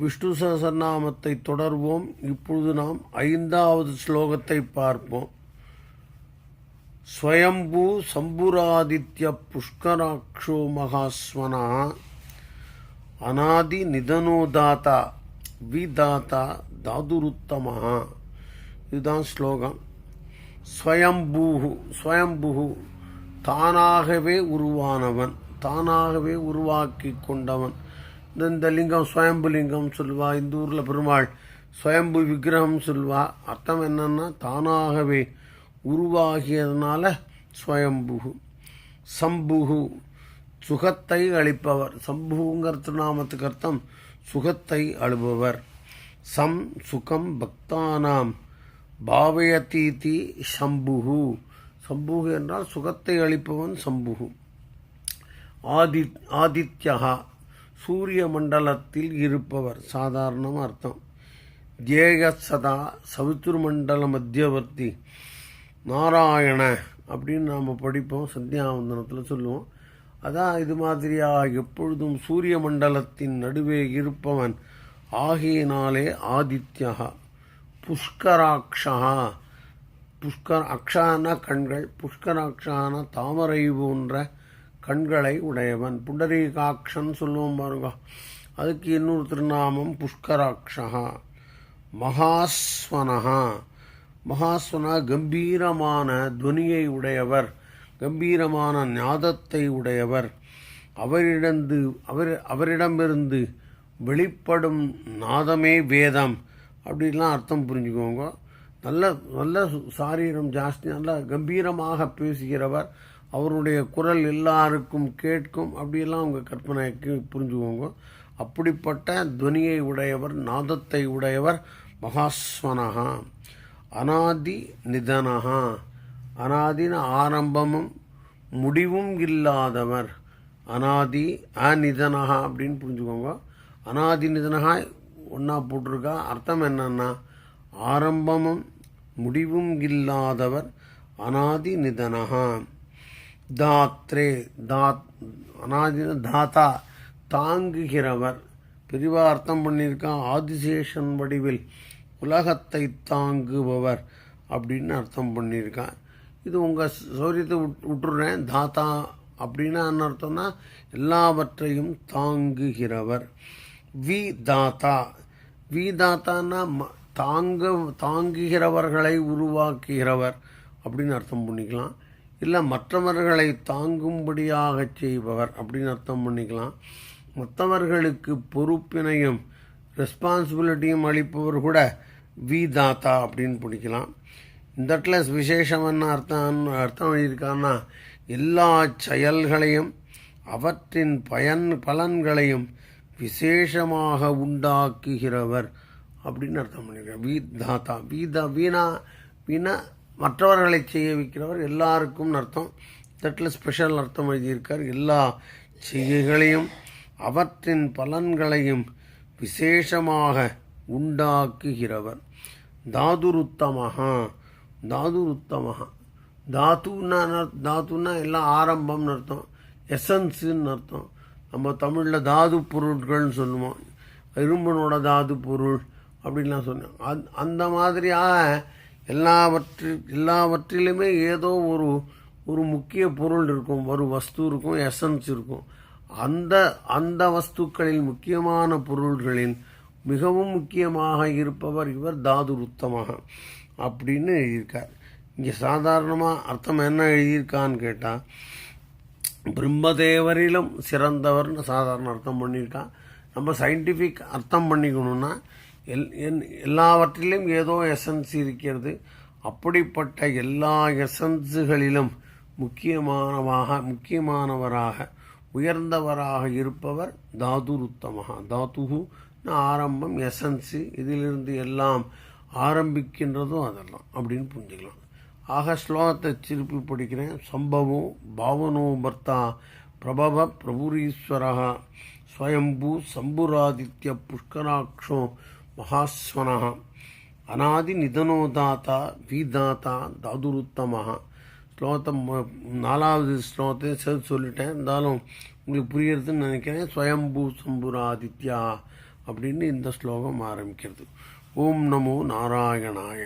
விஷ்ணு சகசரநாமத்தை தொடர்வோம். இப்பொழுது நாம் ஐந்தாவது ஸ்லோகத்தை பார்ப்போம். ஸ்வயம்பூ சம்புராதித்ய புஷ்கராட்சோ மகாஸ்வனா அநாதி நிதனோ தாத்தா விதாத்தா தாதுருத்தமா. இதுதான் ஸ்லோகம். ஸ்வயம்பூஹு ஸ்வயம்புஹு தானாகவே உருவானவன் தானாகவே உருவாக்கி கொண்டவன். இந்த லிங்கம் சுயம்பு லிங்கம் சொல்லுவா இந்த ஊரில் பெருமாள் சுயம்பு விக்கிரகம் சொல்லுவா அர்த்தம் என்னன்னா தானாகவே உருவாகியதுனால சுயம்புகு சம்புகு சுகத்தை அளிப்பவர். சம்புங்கிற திருநாமத்துக்கு அர்த்தம் சுகத்தை அழுபவர். சம் சுகம் பக்தானாம். பாவயதீதி சம்புகு. சம்புகு என்றால் சுகத்தை அளிப்பவன் சம்புகு. ஆதி ஆதித்யகா. சூரிய மண்டலத்தில் இருப்பவர். சாதாரணம் அர்த்தம். தேக சதா சவித்துர் மண்டல மத்தியவர்த்தி. நாராயண அப்படின்னு நாம் படிப்போம். சந்தியாவந்தனத்தில் சொல்லுவோம். அதான் இது மாதிரியாக எப்பொழுதும் சூரிய மண்டலத்தின் நடுவே இருப்பவன். ஆகியினாலே ஆதித்யா புஷ்கராட்சா புஷ்கர் அக்ஷான கண்கள் புஷ்கராட்சான தாமரை போன்ற கண்களை உடையவன். புண்டரீகாட்சன் சொல்லுவோம் பாருங்க. அதுக்கு இன்னொரு திருநாமம் புஷ்கராட்சகா மகாஸ்வனஹா. மகாஸ்வனா கம்பீரமான துவனியை உடையவர். கம்பீரமான ஞாதத்தை உடையவர். அவரிடந்து அவர் அவரிடமிருந்து வெளிப்படும் நாதமே வேதம். அப்படின்லாம் அர்த்தம் புரிஞ்சுக்கோங்க. நல்ல நல்ல சாரீரம் ஜாஸ்தி நல்ல கம்பீரமாக பேசுகிறவர். அவருடைய குரல் எல்லாருக்கும் கேட்கும். அப்படியெல்லாம் அவங்க கற்பனைக்கு புரிஞ்சுக்கோங்க. அப்படிப்பட்ட துவனியை உடையவர் நாதத்தை உடையவர் மகாஸ்வனஹா. அனாதி நிதனகா அனாதின ஆரம்பமும் முடிவும் இல்லாதவர். அனாதி அநிதனகா அப்படின்னு புரிஞ்சுக்கோங்க. அனாதி நிதனகா ஒன்றா போட்டிருக்கா. அர்த்தம் என்னன்னா ஆரம்பமும் முடிவும் இல்லாதவர் அனாதி நிதனகா தாத்ரே தாத் அனாதி தாத்தா தாங்குகிறவர். பிரிவார்த்தம் பண்ணியிருக்கான் ஆதிசேஷன் வடிவில் உலகத்தை தாங்குபவர் அப்படின்னு அர்த்தம் பண்ணியிருக்கான். இது உங்கள் சௌரியத்தை விட் விட்டுடுறேன் தாத்தா அப்படின்னா என்ன அர்த்தம்னா எல்லாவற்றையும் தாங்குகிறவர். வி தாத்தா. வி தாத்தான்னா ம- தாங்க தாங்குகிறவர்களை உருவாக்குகிறவர் அப்படின்னு அர்த்தம் பண்ணிக்கலாம். இல்லை மற்றவர்களை தாங்கும்படியாக செய்பவர் அப்படின்னு அர்த்தம் பண்ணிக்கலாம். மற்றவர்களுக்கு பொறுப்பினையும் ரெஸ்பான்சிபிலிட்டியும் அளிப்பவர் கூட வி தாத்தா அப்படின்னு பிடிக்கலாம். இந்த இடத்துல விசேஷம் என்ன அர்த்தம் அர்த்தம் எழுதியிருக்கான்னா எல்லா செயல்களையும் அவற்றின் பயன் பலன்களையும் விசேஷமாக உண்டாக்குகிறவர் அப்படின்னு அர்த்தம் பண்ணியிருக்கார். வீ தாத்தா வீதா வீணா வீணா மற்றவர்களை செய்ய வைக்கிறவர் எல்லாருக்கும் அர்த்தம். தட்டில் ஸ்பெஷல் அர்த்தம் எழுதியிருக்கார். எல்லா செய்கைகளையும் அவற்றின் பலன்களையும் விசேஷமாக உண்டாக்குகிறவர். தாதுருத்தமஹா தாதுருத்தமஹா. தாத்துன்னா தாத்துன்னா எல்லாம் ஆரம்பம்னு அர்த்தம். எசன்ஸுன்னு அர்த்தம். நம்ம தமிழில் தாது பொருட்கள்னு சொல்லுவோம். இரும்பனோட தாது பொருள் அப்படின்லாம் சொன்னோம் அந் அந்த மாதிரியாக எல்லாவற்று எல்லாவற்றிலுமே ஏதோ ஒரு ஒரு முக்கிய பொருள் இருக்கும். ஒரு வஸ்து இருக்கும் எசன்ஸ் இருக்கும். அந்த அந்த வஸ்துக்களில் முக்கியமான பொருள்களின் மிகவும் முக்கியமாக இருப்பவர் இவர் தாதுருத்தமாக அப்படின்னு எழுதியிருக்கார். இங்கே சாதாரணமாக அர்த்தம் என்ன எழுதியிருக்கான்னு கேட்டால் பிரம்மதேவரிலும் சிறந்தவர்னு சாதாரண அர்த்தம் பண்ணியிருக்கான். நம்ம சயின்டிஃபிக் அர்த்தம் பண்ணிக்கணும்னா எல் என் எல்லாவற்றிலும் ஏதோ எசன்ஸ் இருக்கிறது. அப்படிப்பட்ட எல்லா எசன்ஸுகளிலும் முக்கியமானவாக முக்கியமானவராக உயர்ந்தவராக இருப்பவர் தாதுருத்தமகா தாதுகு ஆரம்பம் எசன்ஸு இதிலிருந்து எல்லாம் ஆரம்பிக்கின்றதும் அதெல்லாம் அப்படின்னு புரிஞ்சுக்கலாம். ஆக ஸ்லோகத்தை திருப்பி படிக்கிறேன். சம்பவம் பாவனோ பர்த்தா பிரபவ பிரபுரீஸ்வரः ஸ்வயம்பு சம்புராதித்ய புஷ்கராட்சோ மகாஸ்வனः அநாதி நிதனோ வீதாத்தா விதாத்தா ஸ்லோகத்தை நாலாவது ஸ்லோகத்தை சேர்த்து சொல்லிட்டேன். இருந்தாலும் உங்களுக்கு புரியறதுன்னு நினைக்கிறேன். ஸ்வயம்பூ சம்புராதித்யா அப்படின்னு இந்த ஸ்லோகம் ஆரம்பிக்கிறது. ஓம் நமோ நாராயணாய.